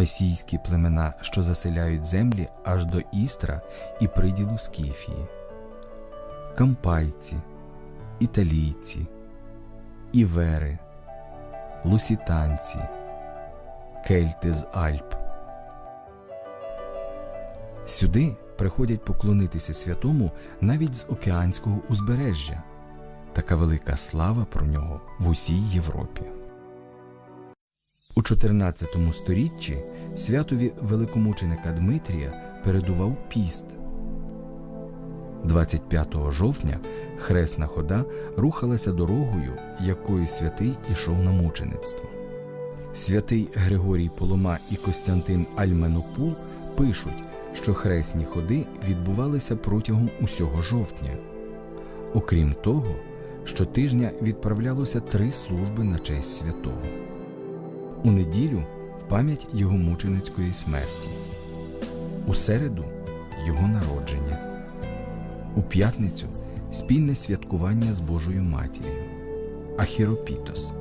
месійські племена, що заселяють землі аж до Істра і приділу Скіфії, кампайці, італійці, івери, лусітанці, кельти з Альп. Сюди приходять поклонитися святому навіть з океанського узбережжя. Така велика слава про нього в усій Європі. У 14 сторіччі святові великомученика Дмитрія передував піст. 25 жовтня хресна хода рухалася дорогою, якою святий ішов на мучеництво. Святий Григорій Полома і Костянтин Альменопул пишуть, що хресні ходи відбувалися протягом усього жовтня. Окрім того, щотижня відправлялося три служби на честь святого. У неділю в пам'ять його мученицької смерті, у середу його народження, у п'ятницю спільне святкування з Божою матір'ю, Ахіропітос.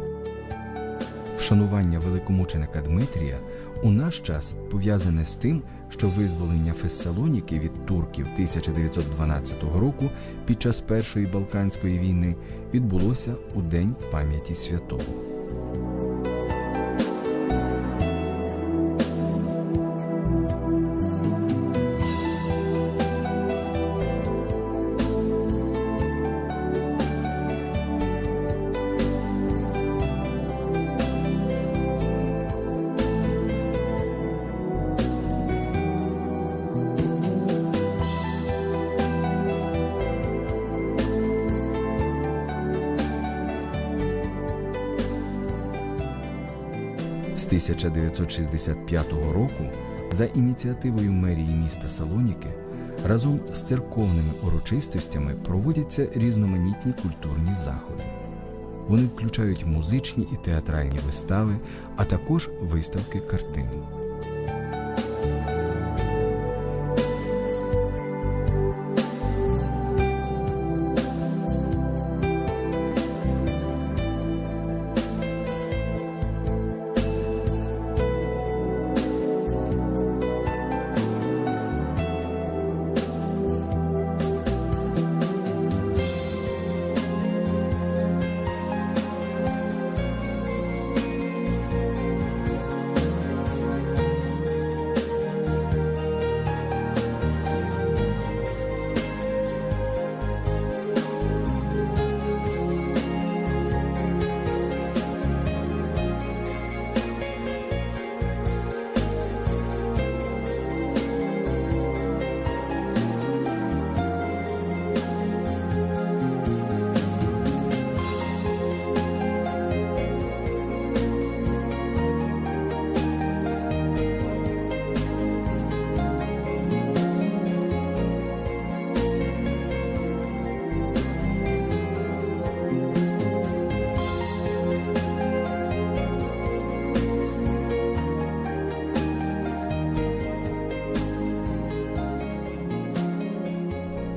Вшанування великомученика Дмитрія у наш час пов'язане з тим, що визволення Фессалоніки від турків 1912 року під час Першої Балканської війни відбулося у День пам'яті святого. З 1965 року за ініціативою мерії міста Салоніки разом з церковними урочистостями проводяться різноманітні культурні заходи. Вони включають музичні і театральні вистави, а також виставки картин.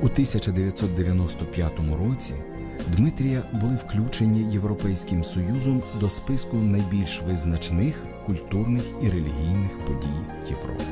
У 1995 році Дмитрія були включені Європейським Союзом до списку найбільш визначних культурних і релігійних подій Європи.